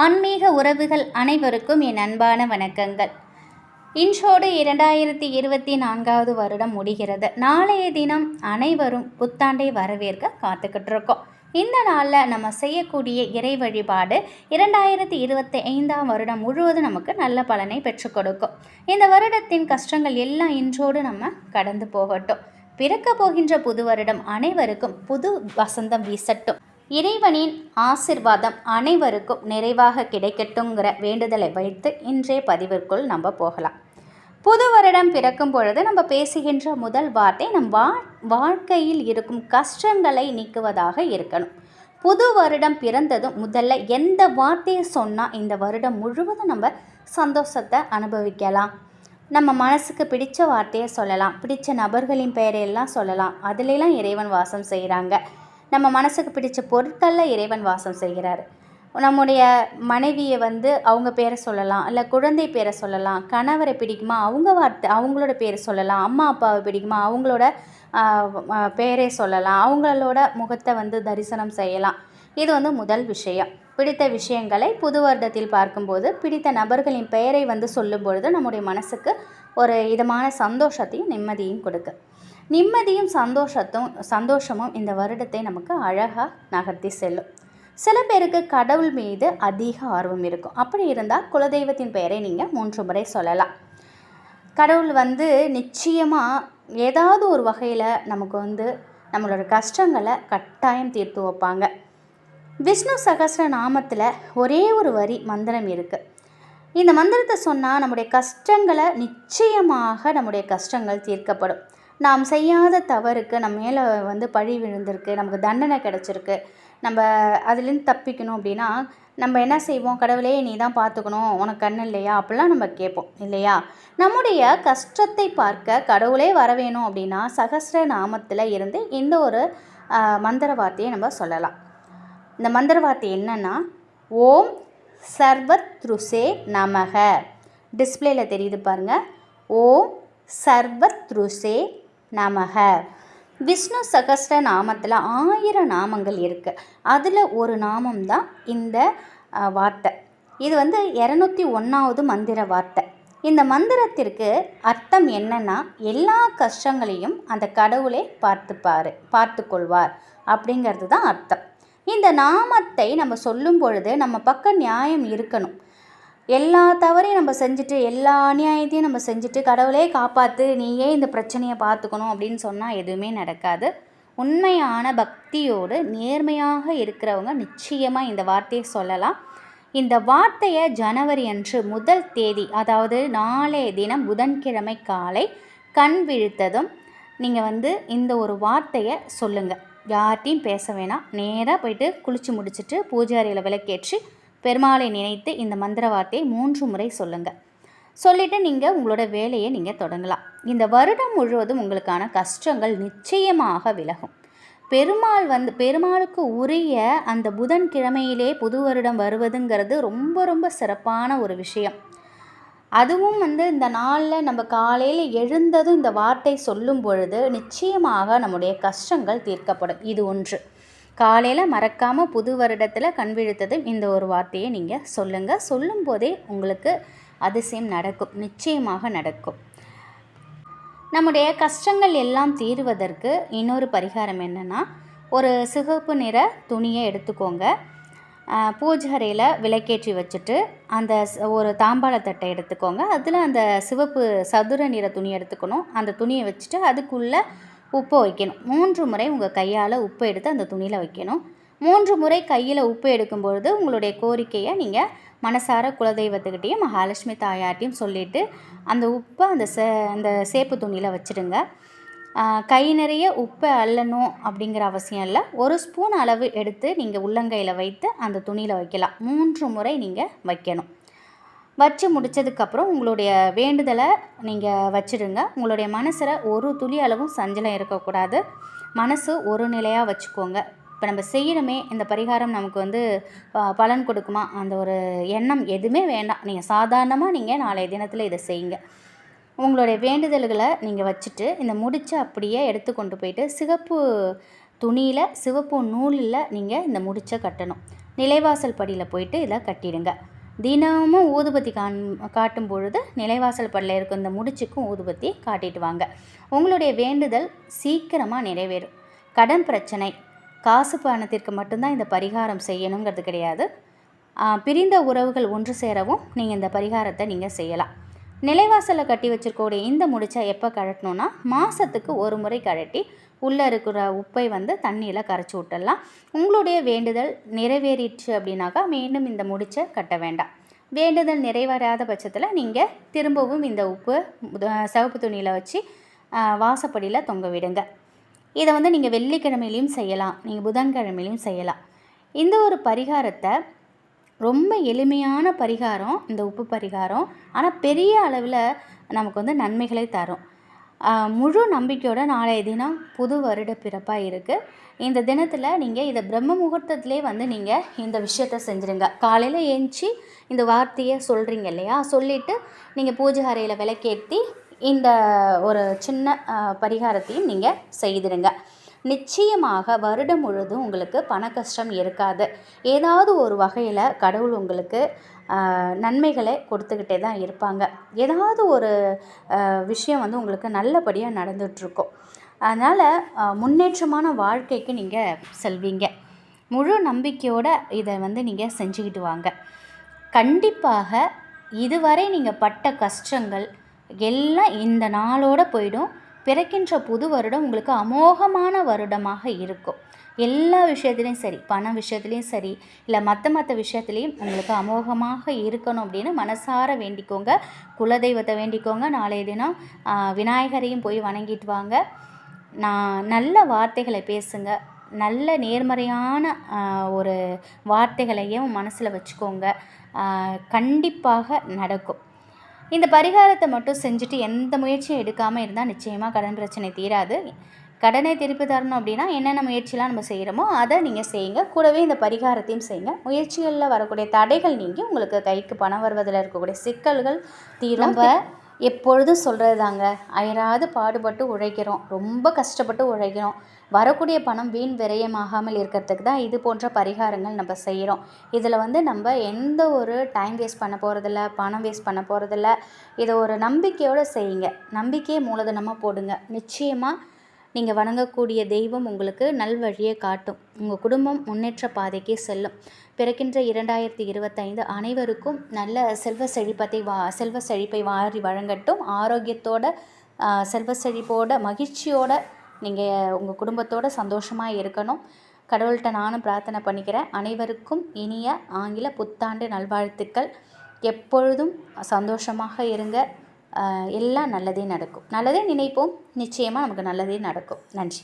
ஆன்மீக உறவுகள் அனைவருக்கும் என் அன்பான வணக்கங்கள். இன்றோடு இரண்டாயிரத்தி இருபத்தி நான்காவது வருடம் முடிகிறது. நாளைய தினம் அனைவரும் புத்தாண்டை வரவேற்க காத்துக்கிட்டு இருக்கோம் இந்த நாளில் நம்ம செய்யக்கூடிய இறை வழிபாடு இரண்டாயிரத்தி இருபத்தி ஐந்தாம் வருடம் முழுவதும் நமக்கு நல்ல பலனை பெற்றுக் கொடுக்கும். இந்த வருடத்தின் கஷ்டங்கள் எல்லாம் இன்றோடு நம்ம கடந்து போகட்டும். பிறக்க போகின்ற புது வருடம் அனைவருக்கும் புது வசந்தம் வீசட்டும். இறைவனின் ஆசிர்வாதம் அனைவருக்கும் நிறைவாக கிடைக்கட்டுங்கிற வேண்டுதலை வைத்து இன்றைய பதிவிற்குள் நம்ம போகலாம். புது வருடம் பிறக்கும் பொழுது நம்ம பேசுகின்ற முதல் வார்த்தை நம் வா வாழ்க்கையில் இருக்கும் கஷ்டங்களை நீக்குவதாக இருக்கணும். புது வருடம் பிறந்ததும் முதல்ல எந்த வார்த்தையை சொன்னால் இந்த வருடம் முழுவதும் நம்ம சந்தோஷத்தை அனுபவிக்கலாம். நம்ம மனசுக்கு பிடித்த வார்த்தையை சொல்லலாம். பிடித்த நபர்களின் பெயரையெல்லாம் சொல்லலாம். அதிலெல்லாம் இறைவன் வாசம் செய்கிறாங்க நம்ம மனசுக்கு பிடிச்ச பொருட்களில் இறைவன் வாசம் செய்கிறார். நம்முடைய மனைவியை வந்து அவங்க பேரை சொல்லலாம் இல்லை குழந்தை பேரை சொல்லலாம் கணவரை பிடிக்குமா அவங்க வார்த்தை அவங்களோட பேரை சொல்லலாம் அம்மா அப்பாவை பிடிக்குமா அவங்களோட பேரே சொல்லலாம் அவங்களோட முகத்தை வந்து தரிசனம் செய்யலாம். இது வந்து முதல் விஷயம். பிடித்த விஷயங்களை புது வருடத்தில் பார்க்கும்போது பிடித்த நபர்களின் பெயரை வந்து சொல்லும் பொழுது நம்முடைய மனசுக்கு ஒரு இதமான சந்தோஷத்தையும் நிம்மதியும் கொடுக்கு நிம்மதியும் சந்தோஷத்தும் சந்தோஷமும் இந்த வருடத்தை நமக்கு அழகாக நகர்த்தி செல்லும். சில பேருக்கு கடவுள் மீது அதிக ஆர்வம் இருக்கும். அப்படி இருந்தால் குலதெய்வத்தின் பெயரை நீங்கள் மூன்று முறை சொல்லலாம். கடவுள் வந்து நிச்சயமாக ஏதாவது ஒரு வகையில் நமக்கு வந்து நம்மளோட கஷ்டங்களை கட்டாயம் தீர்த்து வைப்பாங்க. விஷ்ணு சகசிர நாமத்தில் ஒரே ஒரு வரி மந்திரம் இருக்குது இந்த மந்திரத்தை சொன்னால் நம்முடைய கஷ்டங்களை நிச்சயமாக நம்முடைய கஷ்டங்கள் தீர்க்கப்படும். நாம் செய்யாத தவறுக்கு நம்ம மேலே வந்து பழி விழுந்திருக்கு நமக்கு தண்டனை கிடச்சிருக்கு நம்ம அதுலேருந்து தப்பிக்கணும் அப்படின்னா நம்ம என்ன செய்வோம்? கடவுளே நீ தான் பார்த்துக்கணும் உனக்கு கண் இல்லையா? அப்படிலாம் நம்ம கேட்போம் இல்லையா? நம்முடைய கஷ்டத்தை பார்க்க கடவுளே வர வேணும் அப்படின்னா சகசிர நாமத்தில் இருந்து இந்த ஒரு மந்திர வார்த்தையை நம்ம சொல்லலாம். இந்த மந்திர வார்த்தை என்னென்னா ஓம் சர்வத்ருசே நமக. டிஸ்பிளேயில் தெரியுது பாருங்கள் ஓம் சர்வத்ருசே நமக. விஷ்ணு சகஸ்ர நாமத்தில் ஆயிரம் நாமங்கள் இருக்குது அதில் ஒரு நாமம் தான் இந்த வார்த்தை. இது வந்து இரநூத்தி ஒன்றாவது மந்திர வார்த்தை. இந்த மந்திரத்திற்கு அர்த்தம் என்னன்னா எல்லா கஷ்டங்களையும் அந்த கடவுளே பார்த்துப்பார் பார்த்து கொள்வார் அப்படிங்கிறது தான் அர்த்தம். இந்த நாமத்தை நம்ம சொல்லும் பொழுது நம்ம பக்கம் நியாயம் இருக்கணும். எல்லா தவறையும் நம்ம செஞ்சுட்டு எல்லா அநியாயத்தையும் நம்ம செஞ்சுட்டு கடவுளே காப்பாற்று நீயே இந்த பிரச்சனையை பார்த்துக்கணும் அப்படின்னு சொன்னால் எதுவுமே நடக்காது. உண்மையான பக்தியோடு நேர்மையாக இருக்கிறவங்க நிச்சயமாக இந்த வார்த்தையை சொல்லலாம். இந்த வார்த்தையை ஜனவரி அன்று முதல் தேதி அதாவது நாளைய தினம் புதன்கிழமை காலை கண் விழித்ததும் நீங்கள் வந்து இந்த ஒரு வார்த்தையை சொல்லுங்கள் யார்ட்டையும் பேச வேணாம். நேராக போயிட்டு குளித்து முடிச்சுட்டு பூஜை அறையில் விளக்கேற்றி பெருமாளை நினைத்து இந்த மந்திர வார்த்தையை மூன்று முறை சொல்லுங்கள் சொல்லிவிட்டு நீங்கள் உங்களோட வேலையை நீங்கள் தொடங்கலாம். இந்த வருடம் முழுவதும் உங்களுக்கான கஷ்டங்கள் நிச்சயமாக விலகும். பெருமாள் வந்து பெருமாளுக்கு உரிய அந்த புதன் கிழமையிலே புது வருடம் வருவதுங்கிறது ரொம்ப ரொம்ப சிறப்பான ஒரு விஷயம். அதுவும் வந்து இந்த நாளில் நம்ம காலையில் எழுந்ததும் இந்த வார்த்தை சொல்லும் பொழுது நிச்சயமாக நம்முடைய கஷ்டங்கள் தீர்க்கப்படும். இது ஒன்று. காலையில் மறக்காமல் புது வருடத்தில் கண் விழுத்ததும் இந்த ஒரு வார்த்தையை நீங்கள் சொல்லுங்கள் சொல்லும்போதே உங்களுக்கு அதிசயம் நடக்கும். நிச்சயமாக நடக்கும். நம்முடைய கஷ்டங்கள் எல்லாம் தீர்வதற்கு இன்னொரு பரிகாரம் என்னென்னா ஒரு சிகப்பு நிற துணியை எடுத்துக்கோங்க. பூஜை விளக்கேற்றி வச்சுட்டு அந்த ஒரு தாம்பாளத்தட்டை எடுத்துக்கோங்க. அதில் அந்த சிவப்பு சதுர நிற துணி எடுத்துக்கணும். அந்த துணியை வச்சுட்டு அதுக்குள்ளே உப்பு வைக்கணும். மூன்று முறை உங்கள் கையால் உப்பு எடுத்து அந்த துணியில் வைக்கணும். மூன்று முறை கையில் உப்பு எடுக்கும்பொழுது உங்களுடைய கோரிக்கையை நீங்கள் மனசார குலதெய்வத்துக்கிட்டேயும் மகாலட்சுமி தாயார்ட்டையும் சொல்லிவிட்டு அந்த உப்பை அந்த சே அந்த சேப்பு துணியில் வச்சுடுங்க. கை நிறைய உப்பை அள்ளணும் அப்படிங்கிற அவசியம் இல்லை. ஒரு ஸ்பூன் அளவு எடுத்து நீங்கள் உள்ளங்கையில் வைத்து அந்த துணியில் வைக்கலாம். மூன்று முறை நீங்கள் வைக்கணும். வச்சு முடித்ததுக்கப்புறம் உங்களுடைய வேண்டுதலை நீங்கள் வச்சுடுங்க. உங்களுடைய மனசில் ஒரு துளி அளவும் சஞ்சலம் இருக்கக்கூடாது. மனசு ஒரு நிலையாக வச்சுக்கோங்க. இப்போ நம்ம செய்யணுமே இந்த பரிகாரம் நமக்கு வந்து பலன் கொடுக்குமா? அந்த ஒரு எண்ணம் எதுவுமே வேண்டாம். நீங்கள் சாதாரணமாக நீங்கள் நாளைய தினத்தில் இதை செய்யுங்க. உங்களுடைய வேண்டுதல்களை நீங்கள் வச்சுட்டு இந்த முடிச்சு அப்படியே எடுத்து கொண்டு போயிட்டு சிகப்பு துணியில் சிவப்பு நூலில் நீங்கள் இந்த முடிச்சை கட்டணும். நிலைவாசல் படியில் போயிட்டு இதை கட்டிடுங்க. தினமும் ஊதுபத்தி காண் காட்டும் பொழுது நிலைவாசல் படியில் இருக்கும் இந்த முடிச்சுக்கும் ஊதுபத்தி காட்டிட்டு வாங்க. உங்களுடைய வேண்டுதல் சீக்கிரமாக நிறைவேறும். கடன் பிரச்சனை காசு பணத்திற்கு மட்டும்தான் இந்த பரிகாரம் செய்யணுங்கிறது கிடையாது. பிரிந்த உறவுகள் ஒன்று சேரவும் நீங்கள் இந்த பரிகாரத்தை நீங்கள் செய்யலாம். நிலைவாசலை கட்டி வச்சிருக்கக்கூடிய இந்த முடிச்சை எப்போ கழட்டணும்னா மாதத்துக்கு ஒரு முறை கழட்டி உள்ளே இருக்கிற உப்பை வந்து தண்ணியில் கரைச்சி விட்டுடலாம். உங்களுடைய வேண்டுதல் நிறைவேறிடுச்சு அப்படின்னாக்கா மீண்டும் இந்த முடிச்சை கட்ட வேண்டாம். வேண்டுதல் நிறைவேறாத பட்சத்தில் நீங்கள் திரும்பவும் இந்த உப்பு சிவப்பு துணியில் வச்சு வாசப்படியில் தொங்க விடுங்க. இதை வந்து நீங்கள் வெள்ளிக்கிழமையிலையும் செய்யலாம். நீங்கள் புதன்கிழமையிலையும் செய்யலாம். இந்த ஒரு பரிகாரத்தை ரொம்ப எளிமையான பரிகாரம் இந்த உப்பு பரிகாரம். ஆனால் பெரிய அளவில் நமக்கு வந்து நன்மைகளை தரும். முழு நம்பிக்கையோட நாளைய தினம் புது வருட பிறப்பாக இருக்குது இந்த தினத்தில் நீங்கள் இதை பிரம்ம முகூர்த்தத்திலே வந்து நீங்கள் இந்த விஷயத்த செஞ்சுருங்க. காலையில் ஏஞ்சி இந்த வார்த்தையை சொல்கிறீங்க இல்லையா? சொல்லிவிட்டு நீங்கள் பூஜை அறையில் விளக்கேற்றி இந்த ஒரு சின்ன பரிகாரத்தையும் நீங்கள் செய்திடுங்க நிச்சயமாக வருடம் முழுதும் உங்களுக்கு பண கஷ்டம் இருக்காது. ஏதாவது ஒரு வகையில் கடவுள் உங்களுக்கு நன்மைகளை கொடுத்துக்கிட்டே தான் இருப்பாங்க. ஏதாவது ஒரு விஷயம் வந்து உங்களுக்கு நல்லபடியாக நடந்துகிட்ருக்கும் அதனால் முன்னேற்றமான வாழ்க்கைக்கு நீங்கள் செல்வீங்க. முழு நம்பிக்கையோடு இதை வந்து நீங்கள் செஞ்சுக்கிட்டு வாங்க. கண்டிப்பாக இதுவரை நீங்கள் பட்ட கஷ்டங்கள் எல்லாம் இந்த நாளோட போயிடும். பிறக்கின்ற புது வருடம் உங்களுக்கு அமோகமான வருடமாக இருக்கும். எல்லா விஷயத்துலேயும் சரி பண விஷயத்துலேயும் சரி இல்லை மற்ற மற்ற விஷயத்துலேயும் உங்களுக்கு அமோகமாக இருக்கணும் அப்படின்னு மனசார வேண்டிக்கோங்க. குலதெய்வத்தை வேண்டிக்கோங்க. நாளைய தினம் விநாயகரையும் போய் வணங்கிட்டு வாங்க. நான் நல்ல வார்த்தைகளை பேசுங்க. நல்ல நேர்மறையான ஒரு வார்த்தைகளையும் மனசில் வச்சுக்கோங்க. கண்டிப்பாக நடக்கும். இந்த பரிகாரத்தை மட்டும் செஞ்சுட்டு எந்த முயற்சியும் எடுக்காமல் இருந்தால் நிச்சயமாக கடன் பிரச்சனை தீராது. கடனை திருப்பி தரணும் அப்படின்னா என்னென்ன முயற்சிலாம் நம்ம செய்கிறோமோ அதை நீங்கள் செய்யுங்க. கூடவே இந்த பரிகாரத்தையும் செய்யுங்க. முயற்சிகளில் வரக்கூடிய தடைகள் நீங்கி உங்களுக்கு கைக்கு பணம் வருவதில் இருக்கக்கூடிய சிக்கல்கள் தீரும். எப்பொழுதும் சொல்கிறது தாங்க அயராது பாடுபட்டு உழைக்கிறோம். ரொம்ப கஷ்டப்பட்டு உழைக்கிறோம். வரக்கூடிய பணம் வீண் விரயமாகாமல் இருக்கிறதுக்கு தான் இது போன்ற பரிகாரங்கள் நம்ம செய்கிறோம். இதில் வந்து நம்ம எந்த ஒரு டைம் வேஸ்ட் பண்ண போகிறதில்ல பணம் வேஸ்ட் பண்ண போகிறதில்ல இதை ஒரு நம்பிக்கையோடு செய்யுங்க. நம்பிக்கையை மூலதனமாக போடுங்க. நிச்சயமாக நீங்கள் வணங்கக்கூடிய தெய்வம் உங்களுக்கு நல்வழியை காட்டும். உங்கள் குடும்பம் முன்னேற்ற பாதைக்கே செல்லும். பிறக்கின்ற இரண்டாயிரத்தி இருபத்தைந்து அனைவருக்கும் நல்ல செல்வ செழிப்பத்தை வா செல்வ செழிப்பை வாரி வழங்கட்டும். ஆரோக்கியத்தோட செல்வ செழிப்போட மகிழ்ச்சியோட நீங்கள் உங்கள் குடும்பத்தோட சந்தோஷமாக இருக்கணும். கடவுள்கிட்ட நானும் பிரார்த்தனை பண்ணிக்கிறேன். அனைவருக்கும் இனிய ஆங்கில புத்தாண்டு நல்வாழ்த்துக்கள். எப்பொழுதும் சந்தோஷமாக இருங்க. எல்லாம் நல்லதே நடக்கும். நல்லதே நினைப்போம். நிச்சயமாக நமக்கு நல்லதே நடக்கும். நன்றி.